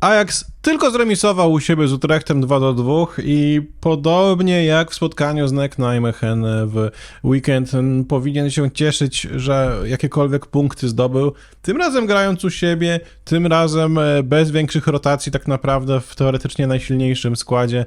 Ajax tylko zremisował u siebie z Utrechtem 2 do 2 i podobnie jak w spotkaniu z Nek Nijmegen w weekend m, powinien się cieszyć, że jakiekolwiek punkty zdobył. Tym razem grając u siebie, tym razem e, bez większych rotacji tak naprawdę w teoretycznie najsilniejszym składzie.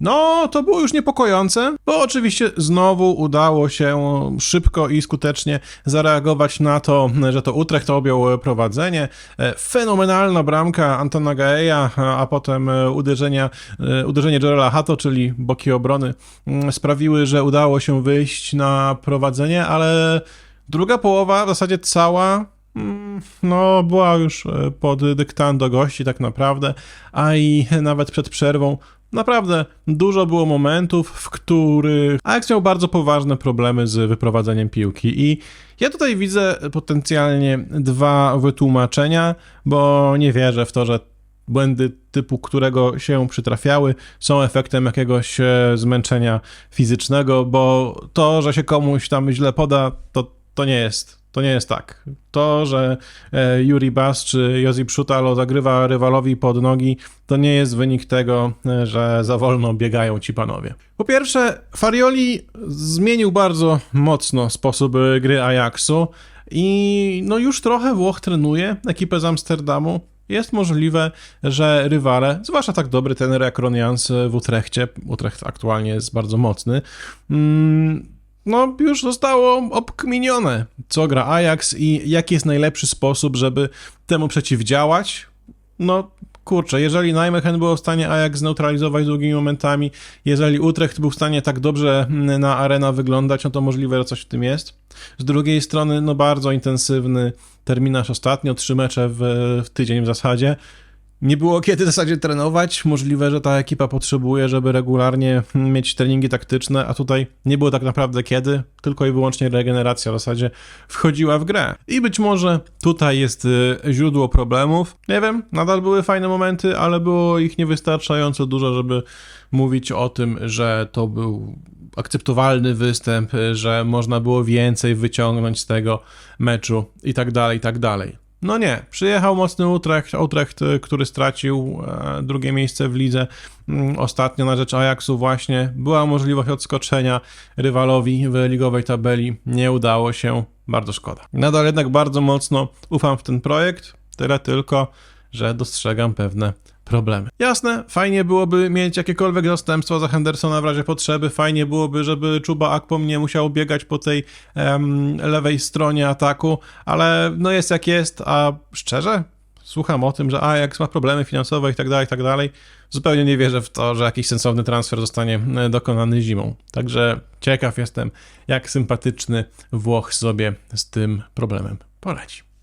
No, to było już niepokojące, bo oczywiście znowu udało się szybko i skutecznie zareagować na to, że to Utrecht objął prowadzenie. E, Fenomenalna bramka Antona Gaeja, a potem uderzenia, e, uderzenie Jorela Hato, czyli boki obrony, mm, sprawiły, że udało się wyjść na prowadzenie, ale druga połowa, w zasadzie cała, mm, no, była już e, pod dyktando gości tak naprawdę, a i nawet przed przerwą Naprawdę dużo było momentów, w których Ajax miał bardzo poważne problemy z wyprowadzeniem piłki i ja tutaj widzę potencjalnie dwa wytłumaczenia, bo nie wierzę w to, że błędy typu którego się przytrafiały są efektem jakiegoś e, zmęczenia fizycznego, bo to, że się komuś tam źle poda, to, to nie jest. To nie jest tak. To, że e, Yuri Bas czy Josip Szutalo zagrywa rywalowi pod nogi, to nie jest wynik tego, e, że za wolno biegają ci panowie. Po pierwsze, Farioli zmienił bardzo mocno sposób e, gry Ajaxu i no już trochę Włoch trenuje ekipę z Amsterdamu. Jest możliwe, że rywale, zwłaszcza tak dobry tener jak Ron Jans w Utrechcie, Utrecht aktualnie jest bardzo mocny, mm, no już zostało obkminione, co gra Ajax i jaki jest najlepszy sposób, żeby temu przeciwdziałać. No kurczę, jeżeli Nijmegen był w stanie Ajax zneutralizować długimi momentami, jeżeli Utrecht był w stanie tak dobrze mm, na arena wyglądać, no to możliwe, że coś w tym jest. Z drugiej strony, no bardzo intensywny terminarz ostatnio, trzy mecze w, w tydzień w zasadzie. Nie było kiedy w zasadzie trenować. Możliwe, że ta ekipa potrzebuje, żeby regularnie mieć treningi taktyczne, a tutaj nie było tak naprawdę kiedy, tylko i wyłącznie regeneracja w zasadzie wchodziła w grę. I być może tutaj jest y, źródło problemów. Nie wiem, nadal były fajne momenty, ale było ich niewystarczająco dużo, żeby mówić o tym, że to był akceptowalny występ, y, że można było więcej wyciągnąć z tego meczu i tak dalej, i tak dalej. No nie, przyjechał mocny Utrecht, Utrecht, y, który stracił e, drugie miejsce w lidze mm, ostatnio na rzecz Ajaxu właśnie. Była możliwość odskoczenia rywalowi w ligowej tabeli, nie udało się, bardzo szkoda. Nadal jednak bardzo mocno ufam w ten projekt, tyle tylko, że dostrzegam pewne problemy. Jasne, fajnie byłoby mieć jakiekolwiek zastępstwo za Hendersona w razie potrzeby, fajnie byłoby, żeby Czuba Akpom nie musiał biegać po tej em, lewej stronie ataku, ale no jest jak jest, a szczerze, słucham o tym, że Ajax ma problemy finansowe i tak dalej, i tak dalej. Zupełnie nie wierzę w to, że jakiś sensowny transfer zostanie e, dokonany zimą. Także ciekaw jestem, jak sympatyczny Włoch sobie z tym problemem poradzi.